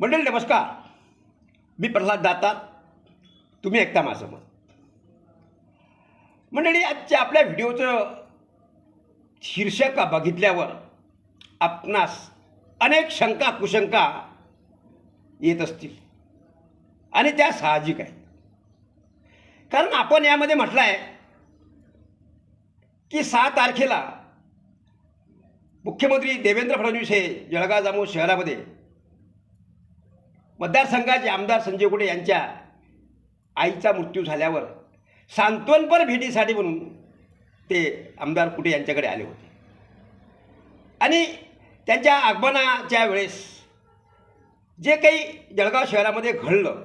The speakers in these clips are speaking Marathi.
मंडळी नमस्कार. मी प्रल्हाद दातार तुम्ही ऐकता माझं मत मंडळी आजच्या आपल्या व्हिडिओचं शीर्षक बघितल्यावर आपणास अनेक शंका कुशंका येत असतील. आणि त्या साहजिक आहेत. कारण आपण यामध्ये म्हटलं आहे की सहा तारखेला मुख्यमंत्री देवेंद्र फडणवीस हे जळगाव जामो शहरामध्ये मतदारसंघाचे आमदार संजय कुटे यांच्या आईचा मृत्यू झाल्यावर सांत्वनपर भेटीसाठी म्हणून ते आमदार कुटे यांच्याकडे आले होते. आणि त्यांच्या आगमनाच्या वेळेस जे काही जळगाव शहरामध्ये घडलं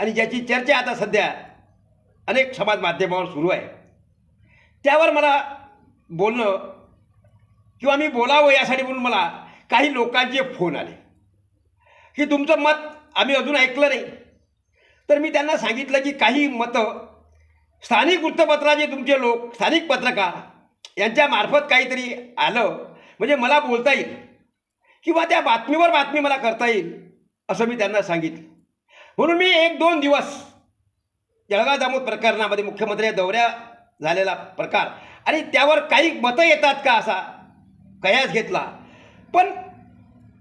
आणि ज्याची चर्चा आता सध्या अनेक समाज माध्यमावर सुरू आहे त्यावर मला बोलणं किंवा मी बोलावं यासाठी म्हणून मला काही लोकांचे फोन आले. की तुमचं मत आम्ही अजून ऐकलं नाही. तर मी त्यांना सांगितलं की काही मतं स्थानिक वृत्तपत्राचे तुमचे लोक स्थानिक पत्रकार यांच्यामार्फत काहीतरी आलं म्हणजे मला बोलता येईल. किंवा त्या बातमीवर बातमी मला करता येईल असं मी त्यांना सांगितलं. म्हणून मी एक दोन दिवस जळगाव जामोद प्रकरणामध्ये मुख्यमंत्री दौऱ्या झालेला प्रकार आणि त्यावर काही मतं येतात का असा कयास घेतला. पण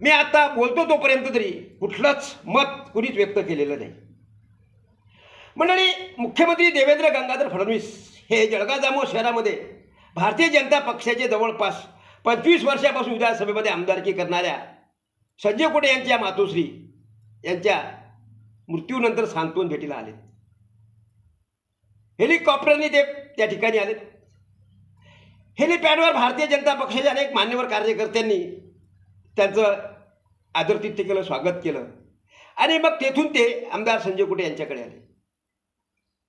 मी आता बोलतो तोपर्यंत तरी कुठलंच मत कुणीच व्यक्त केलेलं नाही. मंडळी मुख्यमंत्री देवेंद्र गंगाधर फडणवीस हे जळगाव जामोद शहरामध्ये भारतीय जनता पक्षाचे जवळपास पंचवीस वर्षापासून विधानसभेमध्ये आमदारकी करणाऱ्या संजय कुटे यांच्या मातोश्री यांच्या मृत्यूनंतर सांत्वन भेटीला आले हेलिकॉप्टरने ते त्या ठिकाणी आले हेलिपॅडवर भारतीय जनता पक्षाच्या अनेक मान्यवर कार्यकर्त्यांनी त्यांचं आदरतिथ्य केलं स्वागत केलं. आणि मग तेथून ते आमदार संजय कुटे यांच्याकडे आले.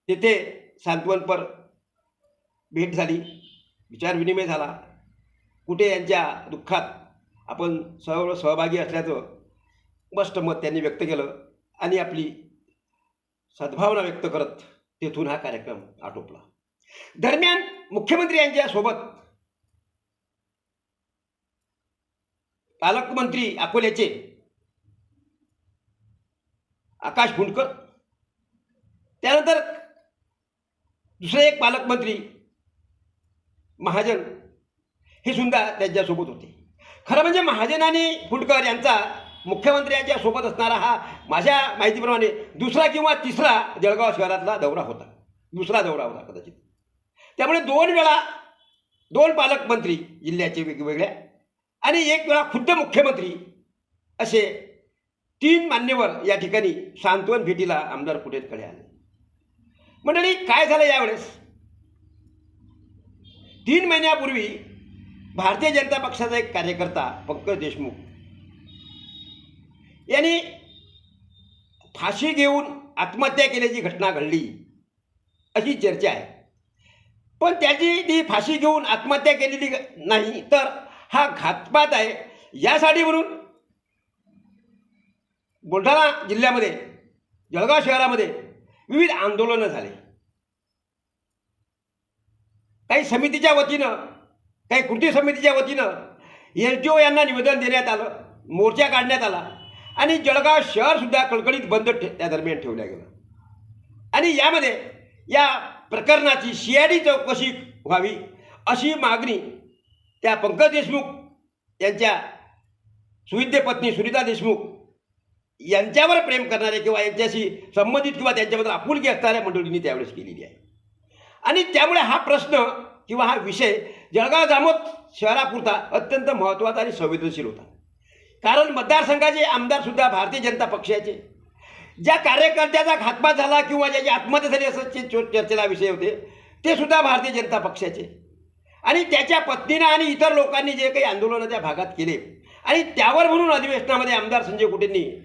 तेथे सांत्वनपर भेट झाली. विचारविनिमय झाला. कुठे यांच्या दुःखात आपण सर्व सहभागी असल्याचं स्पष्ट मत त्यांनी व्यक्त केलं आणि आपली सद्भावना व्यक्त करत तेथून हा कार्यक्रम आटोपला. दरम्यान मुख्यमंत्री यांच्या सोबत पालकमंत्री अकोल्याचे. आकाश फुंडकर त्यानंतर दुसरे एक पालकमंत्री महाजन. हे सुद्धा त्यांच्यासोबत होते. खरं म्हणजे महाजन आणि फुंडकर यांचा मुख्यमंत्र्यांच्या सोबत असणारा हा माझ्या माहितीप्रमाणे दुसरा किंवा तिसरा जळगाव शहरातला दौरा होता. दुसरा दौरा होता कदाचित. त्यामुळे दोन वेळा दोन पालकमंत्री जिल्ह्याचे वेगवेगळ्या आणि एक वेळा खुद्द मुख्यमंत्री असे तीन मान्यवर या ठिकाणी सांत्वन भेटीला आमदार कुटेकडे आले. मंडळी काय झालं यावेळेस? तीन महिन्यापूर्वी भारतीय जनता पक्षाचा एक कार्यकर्ता पंकज देशमुख यांनी फाशी घेऊन आत्महत्या केल्याची घटना घडली. अशी चर्चा आहे. पण त्याची ती फाशी घेऊन आत्महत्या केलेली नाही तर हा घातपात आहे यासाठी म्हणून बुलढाणा जिल्ह्यामध्ये जळगाव शहरामध्ये विविध आंदोलनं झाले. काही समितीच्या वतीनं काही कृती समितीच्या वतीनं एस डी ओ यांना निवेदन देण्यात आलं मोर्चा काढण्यात आला आणि जळगाव शहरसुद्धा कळकळीत बंद ठे त्या दरम्यान ठेवल्या गेलं. आणि यामध्ये या प्रकरणाची शियाडी चौकशी व्हावी अशी मागणी त्या पंकज देशमुख यांच्या सुविद्य पत्नी सुनीता देशमुख यांच्यावर प्रेम करणारे किंवा यांच्याशी संबंधित किंवा त्यांच्याबद्दल आपुलकी असणाऱ्या मंडळींनी त्यावेळेस केलेली आहे. आणि त्यामुळे हा प्रश्न किंवा हा विषय जळगाव जामोद शहरापुरता अत्यंत महत्त्वाचा आणि संवेदनशील होता. कारण मतदारसंघाचे आमदारसुद्धा भारतीय जनता पक्षाचे. ज्या कार्यकर्त्याचा घातपात झाला किंवा ज्याची आत्महत्या झाली असं चो- चर्चेला विषय होते ते सुद्धा भारतीय जनता पक्षाचे. आणि त्याच्या पत्नीनं आणि इतर लोकांनी जे काही आंदोलनं त्या भागात केले आणि त्यावर म्हणून अधिवेशनामध्ये आमदार संजय कुटेंनी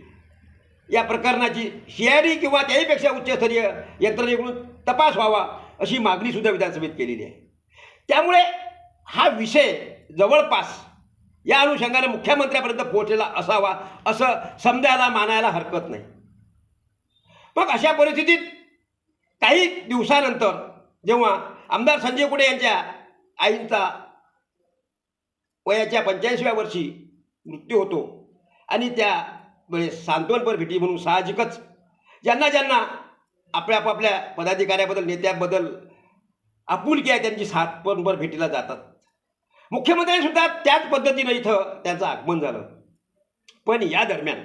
या प्रकरणाची शियारी आय डी किंवा त्याहीपेक्षा उच्चस्तरीय यंत्रणेकडून तपास व्हावा अशी मागणीसुद्धा विधानसभेत केलेली आहे. त्यामुळे हा विषय जवळपास या अनुषंगाने मुख्यमंत्र्यापर्यंत पोहोचलेला असावा असं समजायला मानायला हरकत नाही. मग अशा परिस्थितीत काही दिवसानंतर जेव्हा आमदार संजय कुटे यांच्या आईंचा वयाच्या पंच्याऐंशीव्या वर्षी मृत्यू होतो. आणि त्या म्हणजे सांत्वनपर भेटी म्हणून साहजिकच ज्यांना ज्यांना आपल्या आपापल्या पदाधिकाऱ्याबद्दल नेत्याबद्दल आपुलकी आहे त्यांची सातपणभर भेटीला जातात. मुख्यमंत्र्यांनीसुद्धा त्याच पद्धतीनं इथं त्यांचं आगमन झालं. पण या दरम्यान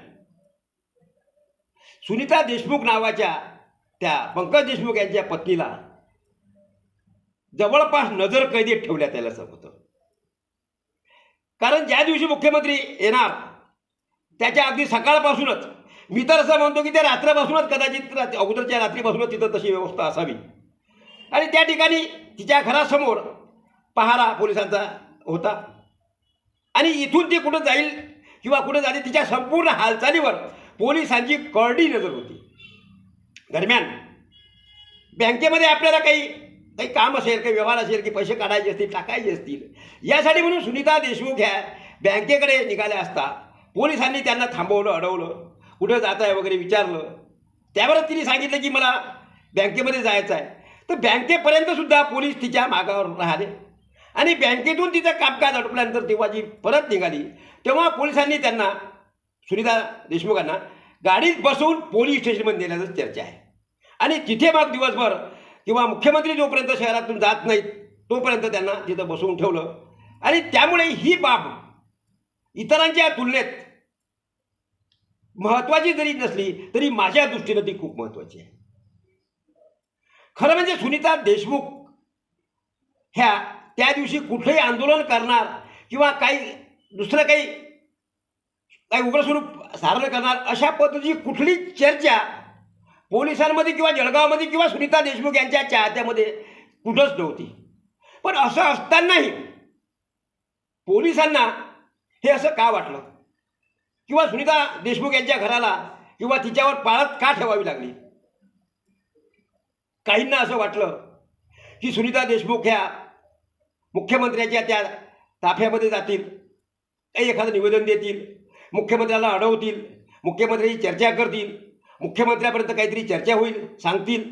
सुनीता देशमुख नावाच्या त्या पंकज देशमुख यांच्या पत्नीला जवळपास नजर कैदेत ठेवल्या त्याला असं होतं कारण ज्या दिवशी मुख्यमंत्री येणार त्याच्या अगदी सकाळपासूनच मी तर असं म्हणतो की त्या रात्रीपासूनच कदाचित अगोदरच्या रात्रीपासूनच तिथं तशी व्यवस्था असावी. आणि त्या ठिकाणी तिच्या घरासमोर पहारा पोलिसांचा होता. आणि इथून ती कुठं जाईल किंवा कुठं जाते तिच्या संपूर्ण हालचालीवर पोलिसांची करडी नजर होती. दरम्यान बँकेमध्ये आपल्याला काही काही काम असेल काही व्यवहार असेल की पैसे काढायचे असतील टाकायचे असतील. यासाठी म्हणून सुनीता देशमुख ह्या बँकेकडे निघाल्या असता पोलिसांनी त्यांना थांबवलं अडवलं कुठं जात आहे वगैरे विचारलं. त्यावरच तिने सांगितलं की मला बँकेमध्ये जायचं आहे तर बँकेपर्यंत सुद्धा पोलीस तिच्या मागावर राहिले. आणि बँकेतून तिचं कामकाज अडपल्यानंतर तेव्हा जी परत निघाली तेव्हा पोलिसांनी त्यांना सुनीता देशमुखांना गाडीत बसवून पोलीस स्टेशनमध्ये नेण्याचं चर्चा आहे. आणि तिथे मग दिवसभर किंवा मुख्यमंत्री जोपर्यंत शहरातून जात नाहीत तोपर्यंत त्यांना तिथं बसवून ठेवलं. आणि त्यामुळे ही बाब इतरांच्या तुलनेत महत्त्वाची जरी नसली तरी माझ्या दृष्टीनं ती खूप महत्त्वाची आहे. खरं म्हणजे सुनीता देशमुख ह्या त्या दिवशी कुठलंही आंदोलन करणार किंवा काही दुसरं काही काही उग्र स्वरूप सारण करणार अशा पद्धतीची कुठली चर्चा पोलिसांमध्ये किंवा जळगावमध्ये किंवा सुनीता देशमुख यांच्या चाहत्यामध्ये कुठंच नव्हती. पण असं असतानाही पोलिसांना हे असं का वाटलं? किंवा सुनीता देशमुख यांच्या घराला किंवा तिच्यावर पाळत का ठेवावी लागली? काहींना असं वाटलं की सुनीता देशमुख ह्या मुख्यमंत्र्याच्या त्या ताफ्यामध्ये जातील काही एखादं निवेदन देतील मुख्यमंत्र्याला अडवतील मुख्यमंत्र्यांची चर्चा करतील मुख्यमंत्र्यापर्यंत काहीतरी चर्चा होईल सांगतील.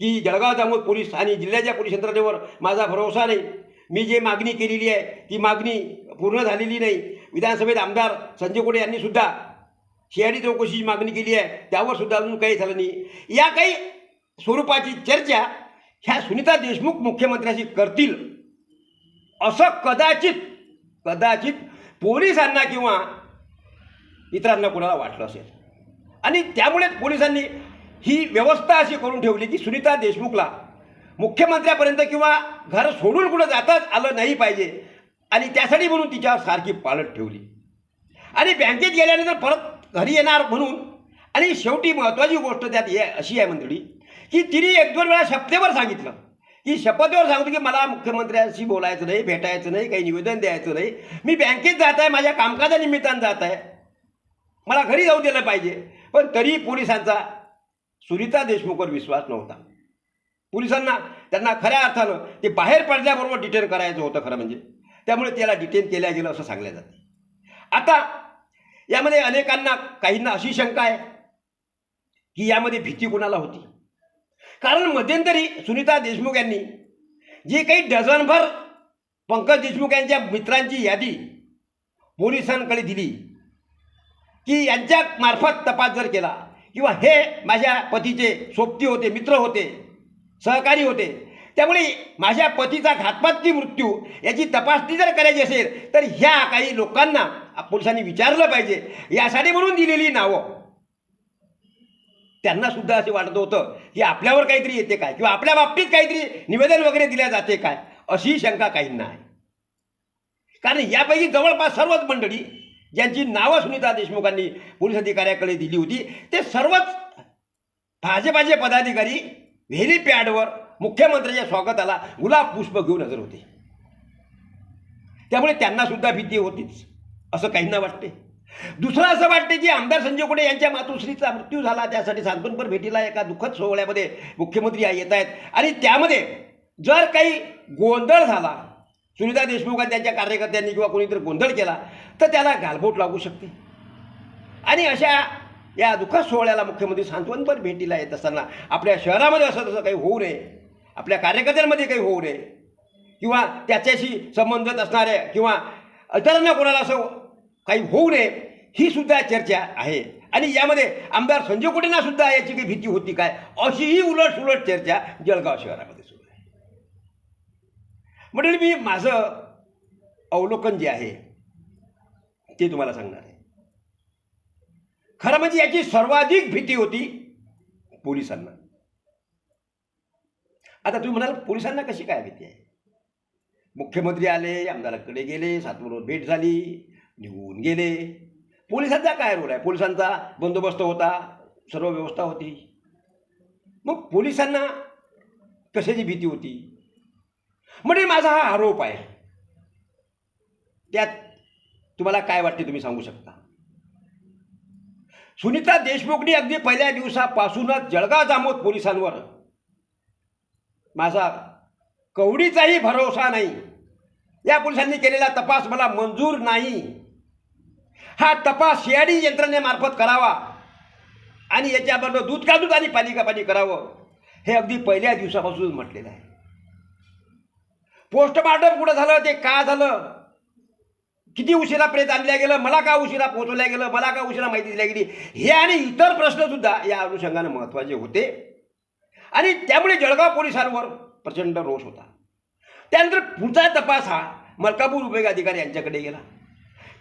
की जळगाव जामोद पोलीस आणि जिल्ह्याच्या पोलीस यंत्रणेवर माझा भरोसा नाही. मी जे मागणी केलेली आहे ती मागणी पूर्ण झालेली नाही. विधानसभेत आमदार संजय कोडे यांनी सुद्धा चौकशीची मागणी केली आहे त्यावर सुद्धा अजून काही झालं नाही. या काही स्वरूपाची चर्चा ह्या सुनीता देशमुख मुख्यमंत्र्याशी करतील. असं कदाचित कदाचित पोलिसांना किंवा इतरांना कोणाला वाटलं असेल. आणि त्यामुळेच पोलिसांनी ही व्यवस्था अशी करून ठेवली की सुनीता देशमुखला मुख्यमंत्र्यापर्यंत किंवा घर सोडून कुठं जाताच आलं नाही पाहिजे. आणि त्यासाठी म्हणून तिच्यावर सारखी पालट ठेवली. आणि बँकेत गेल्यानंतर परत घरी येणार म्हणून आणि शेवटी महत्त्वाची गोष्ट त्यात हे अशी आहे मंडळी की तिने एक दोन वेळा शपथेवर सांगितलं. की शपथेवर सांगतो की मला मुख्यमंत्र्यांशी बोलायचं नाही भेटायचं नाही काही निवेदन द्यायचं नाही. मी बँकेत जात आहे माझ्या कामकाजानिमित्तानं जात आहे. मला घरी जाऊ दिलं पाहिजे. पण तरी पोलिसांचा सुनीता देशमुखवर विश्वास नव्हता. पोलिसांना त्यांना खऱ्या अर्थानं ते बाहेर पडल्याबरोबर डिटेन करायचं होतं खरं म्हणजे. त्यामुळे त्याला डिटेन केल्या गेलं असं सांगलं जाते आता यामध्ये अनेकांना काहींना अशी शंका आहे की यामध्ये भीती कोणाला होती? कारण मध्यंतरी सुनीता देशमुख यांनी जी काही डझनभर पंकज देशमुख यांच्या मित्रांची यादी पोलिसांकडे दिली. की यांच्या मार्फत तपास जर केला. किंवा हे माझ्या पतीचे सोबती होते मित्र होते सहकारी होते. त्यामुळे माझ्या पतीचा घातपाती मृत्यू याची तपासणी जर करायची असेल तर ह्या काही लोकांना पोलिसांनी विचारलं पाहिजे. यासाठी म्हणून दिलेली नावं. त्यांना सुद्धा असे वाटत होतं की आपल्यावर काहीतरी येते काय? किंवा आपल्या बाबतीत काहीतरी निवेदन वगैरे दिल्या जाते काय? अशी शंका काहींना आहे. कारण यापैकी जवळपास सर्वच मंडळी ज्यांची नावं सुनीता देशमुखांनी पोलीस अधिकाऱ्याकडे दिली होती ते सर्वच भाजपाचे पदाधिकारी व्हेरीपॅडवर मुख्यमंत्र्यांच्या स्वागताला गुलाब पुष्प घेऊन हजर होते. त्यामुळे त्यांना सुद्धा भीती होतीच असं काहींना वाटते. दुसरं असं वाटते की आमदार संजय कुडे यांच्या मातोश्रीचा मृत्यू झाला त्यासाठी सांत्वनपर भेटीला एका दुःखद सोहळ्यामध्ये मुख्यमंत्री येत आहेत. आणि त्यामध्ये जर काही गोंधळ झाला सुनीता देशमुख आणि त्यांच्या कार्यकर्त्यांनी किंवा कोणीतरी गोंधळ केला तर त्याला गालबोट लागू शकते. आणि अशा या दुःखद सोहळ्याला मुख्यमंत्री सांत्वनपर भेटीला येत असताना आपल्या शहरामध्ये असं तसं काही होऊ नये आपल्या कार्यकर्त्यांमध्ये काही होऊ नये किंवा त्याच्याशी संबंधित असणाऱ्या किंवा इतरांना कोणाला असं काही होऊ नये ही सुद्धा चर्चा आहे. आणि यामध्ये आमदार संजय कुटेंना सुद्धा याची काही भीती होती काय? अशीही उलट सुलट चर्चा जळगाव शहरामध्ये सुरू आहे. म्हणजे मी माझं अवलोकन जे आहे ते तुम्हाला सांगणार आहे. खरं म्हणजे याची सर्वाधिक भीती होती पोलिसांना. आता तुम्ही म्हणाल पोलिसांना कशी काय भीती आहे? मुख्यमंत्री आले आमदाराकडे गेले सातबरोबर भेट झाली निघून गेले. पोलिसांचा काय रोल आहे? पोलिसांचा बंदोबस्त होता सर्व व्यवस्था होती. मग पोलिसांना कशाची भीती होती? म्हणजे माझा हा आरोप आहे. त्यात तुम्हाला काय वाटते तुम्ही सांगू शकता? सुनीता देशमुखनी अगदी पहिल्या दिवसापासूनच जळगाव जामोद पोलिसांवर माझा कवडीचाही भरोसा नाही. या पोलिसांनी केलेला तपास मला मंजूर नाही. हा तपास सीआयडी यंत्रणेमार्फत करावा आणि याच्याबरोबर दूध का दूध आणि पाणी का पाणी करावं हे अगदी पहिल्या दिवसापासून म्हटलेलं आहे. पोस्टमार्टम कुठं झालं ते का झालं? किती उशिरा प्रेत आणल्या गेलं मला का उशिरा पोहोचवल्या गेलं मला का उशिरा माहिती दिल्या गेली? हे आणि इतर प्रश्नसुद्धा या अनुषंगानं महत्त्वाचे होते. आणि त्यामुळे जळगाव पोलिसांवर प्रचंड रोष होता. त्यानंतर पुढचा तपास हा मलकापूर उपयोग अधिकारी यांच्याकडे गेला.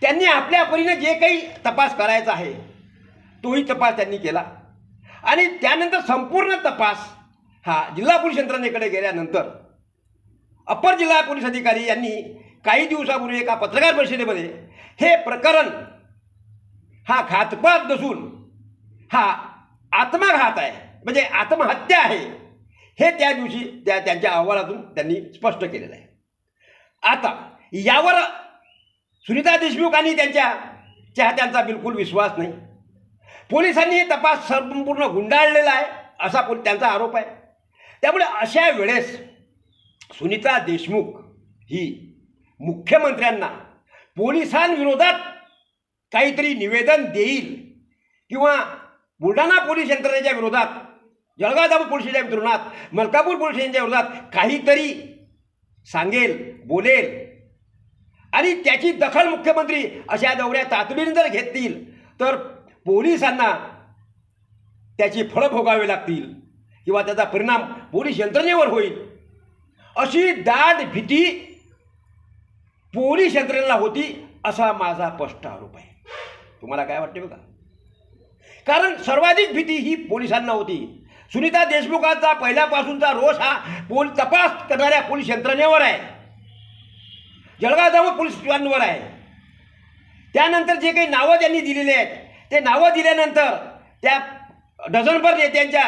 त्यांनी आपल्या परीने जे काही तपास करायचा आहे तोही तपास त्यांनी केला. आणि त्यानंतर संपूर्ण तपास हा जिल्हा पोलीस यंत्रणेकडे गेल्यानंतर अप्पर जिल्हा पोलीस अधिकारी यांनी काही दिवसापूर्वी एका पत्रकार परिषदेमध्ये हे प्रकरण हा घातपात नसून हा आत्मघात आहे. म्हणजे आत्महत्या आहे. हे त्या दिवशी त्या त्यांच्या अहवालातून त्यांनी स्पष्ट केलेलं आहे. आता यावर सुनीता देशमुख आणि त्यांच्या चाहत्यांचा बिलकुल विश्वास नाही. पोलिसांनी हे तपास संपूर्ण गुंडाळलेला आहे असा पोल- त्यांचा आरोप आहे. त्यामुळे अशा वेळेस सुनीता देशमुख ही मुख्यमंत्र्यांना पोलिसांविरोधात काहीतरी निवेदन देईल किंवा बुलढाणा पोलीस यंत्रणेच्या विरोधात जळगाव दाबू पोलिसांच्या विरोधात मलकापूर पोलिसांच्या विरोधात काहीतरी सांगेल बोलेल. आणि त्याची दखल मुख्यमंत्री अशा दौऱ्या तातडीने जर घेतील तर पोलिसांना त्याची फळं भोगावी लागतील किंवा त्याचा परिणाम पोलीस यंत्रणेवर होईल. अशी दाट भीती पोलीस यंत्रणेला होती असा माझा स्पष्ट आरोप आहे. तुम्हाला काय वाटते बघा? कारण सर्वाधिक भीती ही पोलिसांना होती. सुनीता देशमुखांचा पहिल्यापासूनचा रोष हा पोल तपास करणाऱ्या पोलीस यंत्रणेवर आहे. जळगाव जाऊन पोलीस आहे. त्यानंतर जे काही नावं त्यांनी दिलेली आहेत ते नावं दिल्यानंतर त्या डझनभर नेत्यांच्या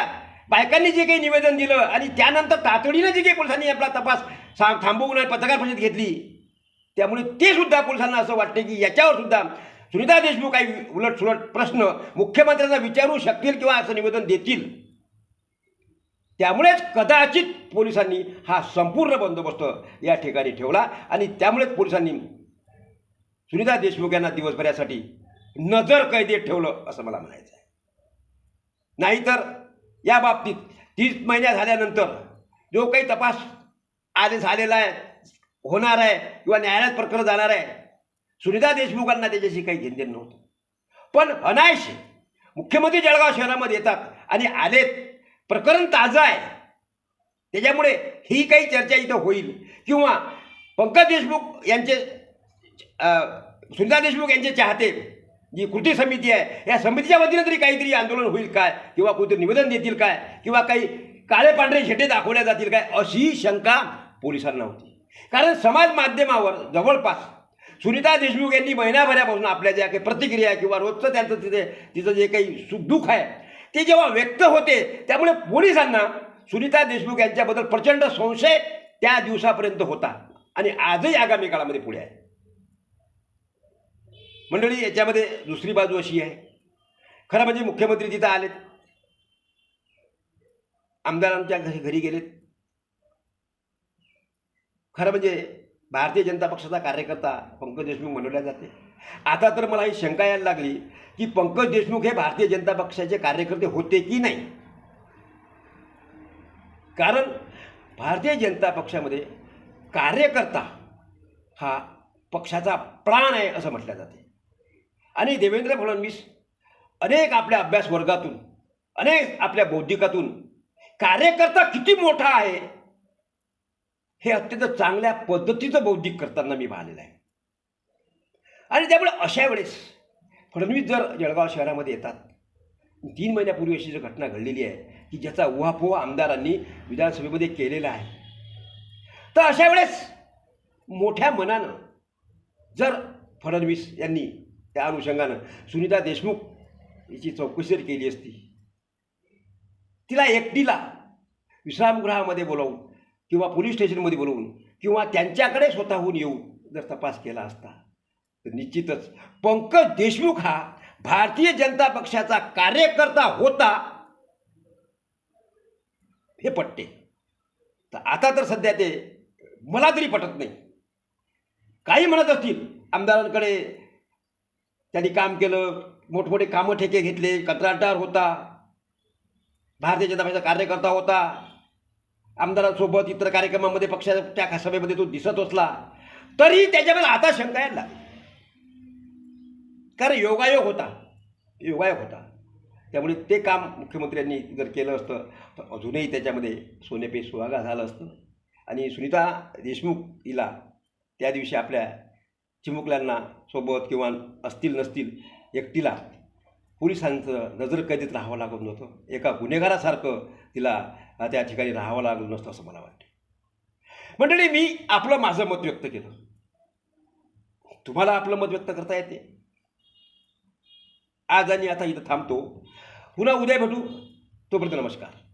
बायकांनी जे काही निवेदन दिलं आणि त्यानंतर तातडीनं जे काही पोलिसांनी आपला तपास सा थांबवून पत्रकार परिषद घेतली त्यामुळे ते सुद्धा पोलिसांना असं वाटते की याच्यावर सुद्धा सुनीता देशमुख काही उलट सुलट प्रश्न मुख्यमंत्र्यांना विचारू शकतील किंवा असं निवेदन देतील. त्यामुळेच कदाचित पोलिसांनी हा संपूर्ण बंदोबस्त या ठिकाणी ठेवला आणि त्यामुळेच पोलिसांनी सुनीता देशमुख यांना दिवसभरासाठी नजर कैदेत ठेवलं असं मला म्हणायचं आहे. नाहीतर या बाबतीत तीस महिन्या झाल्यानंतर जो काही तपास आले झालेला आहे होणार आहे किंवा न्यायालयात प्रकरण जाणार आहे. सुनीता देशमुखांना त्याच्याशी काही घेणदेण नव्हतं. पण अनायश मुख्यमंत्री जळगाव शहरामध्ये येतात आणि आलेत. प्रकरण ताजं आहे. त्याच्यामुळे ही काही चर्चा इथं होईल. किंवा पंकज देशमुख यांचे सुनीता देशमुख यांचे चाहते जी कृती समिती आहे या समितीच्या वतीनं तरी काहीतरी आंदोलन होईल काय? किंवा कोणते निवेदन देतील काय? किंवा काही काळे पांढरे झेटे दाखवल्या जातील काय? अशी शंका पोलिसांना होती. कारण समाज माध्यमावर जवळपास सुनीता देशमुख यांनी महिनाभरापासून आपल्या ज्या काही प्रतिक्रिया किंवा रोजचं त्यांचं तिथे तिचं जे काही सुखदुःख आहे ते जेव्हा व्यक्त होते त्यामुळे पोलिसांना सुनीता देशमुख यांच्याबद्दल प्रचंड संशय त्या दिवसापर्यंत होता. आणि आजही आगामी काळामध्ये पुढे आहे. मंडळी याच्यामध्ये दुसरी बाजू अशी आहे. खरं म्हणजे मुख्यमंत्री तिथं आलेत. आमदारांच्या घरी घरी गेलेत. खरं म्हणजे भारतीय जनता पक्षाचा कार्यकर्ता पंकज देशमुख म्हणवल्या जाते. आता तर मला ही शंका यायला लागली की पंकज देशमुख हे भारतीय जनता पक्षाचे कार्यकर्ते होते की नाही? कारण भारतीय जनता पक्षामध्ये कार्यकर्ता हा पक्षाचा प्राण आहे असं म्हटलं जाते. आणि देवेंद्र फडणवीस अनेक आपल्या अभ्यास वर्गातून अनेक आपल्या बौद्धिकातून कार्यकर्ता किती मोठा आहे? हे अत्यंत चांगल्या पद्धतीचं बौद्धिक करताना मी पाहिलेलं आहे. आणि त्यामुळे अशा वेळेस फडणवीस जर जळगाव शहरामध्ये येतात तीन महिन्यापूर्वी अशी जी घटना घडलेली आहे की ज्याचा उहापोह आमदारांनी विधानसभेमध्ये केलेला आहे तर अशा वेळेस मोठ्या मनानं जर फडणवीस यांनी त्या अनुषंगानं सुनीता देशमुख हिची चौकशी जर केली असती तिला एकटीला विश्रामगृहामध्ये बोलावून किंवा पोलीस स्टेशनमध्ये बोलवून किंवा त्यांच्याकडे स्वतःहून येऊन जर तपास केला असता तर निश्चितच पंकज देशमुख हा भारतीय जनता पक्षाचा कार्यकर्ता होता. हे पटते. तर आता तर सध्या ते मला तरी पटत नाही. काही म्हणत असतील आमदारांकडे त्यांनी काम केलं मोठमोठे कामं ठेके घेतले कंत्राटदार होता भारतीय जनता पक्षाचा कार्यकर्ता होता. आमदारांसोबत इतर कार्यक्रमामध्ये पक्षाच्या सभेमध्ये तो दिसत असला तरी त्याच्यामध्ये आता शंका यायला लागली. कारण योगायोग होता. योगायोग होता. त्यामुळे ते काम मुख्यमंत्र्यांनी जर केलं असतं तर अजूनही त्याच्यामध्ये सोनेपे सुहागा झालं असतं. आणि सुनीता देशमुख हिला त्या दिवशी आपल्या चिमुकल्यांना सोबत किंवा असतील नसतील एकटीला पोलिसांचं नजरकैदेत राहावं लागत नव्हतं. एका गुन्हेगारासारखं तिला त्या ठिकाणी राहावं लागलं नसतं असं मला वाटतं. मंडळी मी आपलं माझं मत व्यक्त केलं. तुम्हाला आपलं मत व्यक्त करता येते. आज आणि आता इथं थांबतो. पुन्हा उद्या भेटू. तोपर्यंत नमस्कार.